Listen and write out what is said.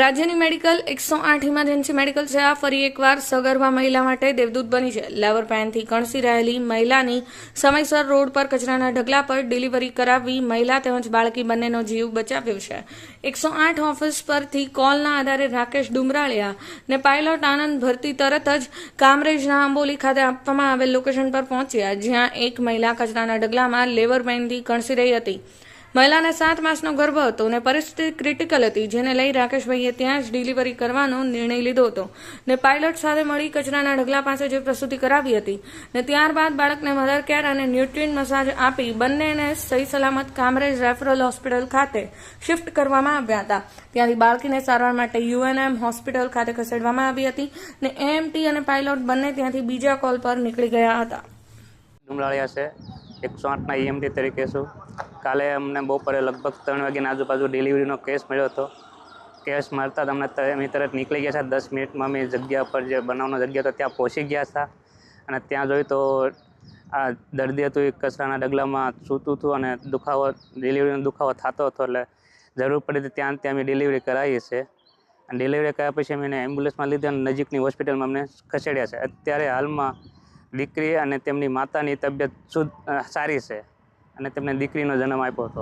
રાજ્યની મેડિકલ એકસો આઠ ઇમરજન્સી મેડિકલ સેવા ફરી એકવાર સગર્ભા મહિલા માટે દેવદૂત બની છે. લેબર પેનથી કણસી રહેલી મહિલાની સમયસર રોડ પર કચરાના ઢગલા પર ડિલિવરી કરાવવી મહિલા તેમજ બાળકી બંનેનો જીવ બચાવ્યો છે. એકસો આઠ ઓફિસ પરથી કોલના આધારે રાકેશ ડુમરાળિયા ને પાયલોટ આનંદ ભરતી તરત જ કામરેજના આંબોલી ખાતે આપવામાં આવેલ લોકેશન પર પહોંચ્યા, જ્યાં એક મહિલા કચરાના ઢગલામાં લેબર પેનથી કણસી રહી હતી. મહિલાને સાત માસનો ગર્ભ હતો અને પરિસ્થિતિ ક્રિટિકલ હતી, જેને લઈ રાકેશભાઈએ ત્યાં જ ડિલિવરી કરવાનો નિર્ણય લીધો હતો. ને પાયલટ સાથે મળી કચરાના ઢગલા પાસે જે પ્રસૂતિ કરાવી હતી ને ત્યારબાદ બાળકને મધર કેર અને ન્યુટ્રીન મસાજ આપી બંનેને સહી સલામત કામરેજ રેફરલ હોસ્પિટલ ખાતે શિફ્ટ કરવામાં આવ્યા હતા. ત્યાંથી બાળકીને સારવાર માટે યુએનએમ હોસ્પિટલ ખાતે ખસેડવામાં આવી હતી ને એએમટી અને પાયલોટ બંને ત્યાંથી બીજા કોલ પર નીકળી ગયા હતા. ડુમરાળિયા છે. એકસો આઠના ઈએમટી તરીકે છું. કાલે અમને બપોરે લગભગ ત્રણ વાગ્યાની આજુબાજુ ડિલિવરીનો કેસ મળ્યો હતો. કેસ મળતા તમને અમે તરત નીકળી ગયા હતા. દસ મિનિટમાં અમે જગ્યા પર જે બનાવનો જગ્યા હતો ત્યાં પહોંચી ગયા હતા. અને ત્યાં જોયું તો આ દર્દી હતું, એ કચરાના ડગલામાં સૂતું હતું અને દુખાવો ડિલિવરીનો દુખાવો થતો હતો એટલે જરૂર પડી ત્યાં ત્યાં અમે ડિલિવરી કરાવીએ છે અને ડિલિવરી કર્યા પછી અમે એને એમ્બ્યુલન્સમાં લીધી અને નજીકની હોસ્પિટલમાં અમને ખસેડ્યા છે. અત્યારે હાલમાં દીકરી અને તેમની માતાની તબિયત શુદ્ધ સારી છે. અને તેમને દીકરીનો જન્મ આપ્યો હતો.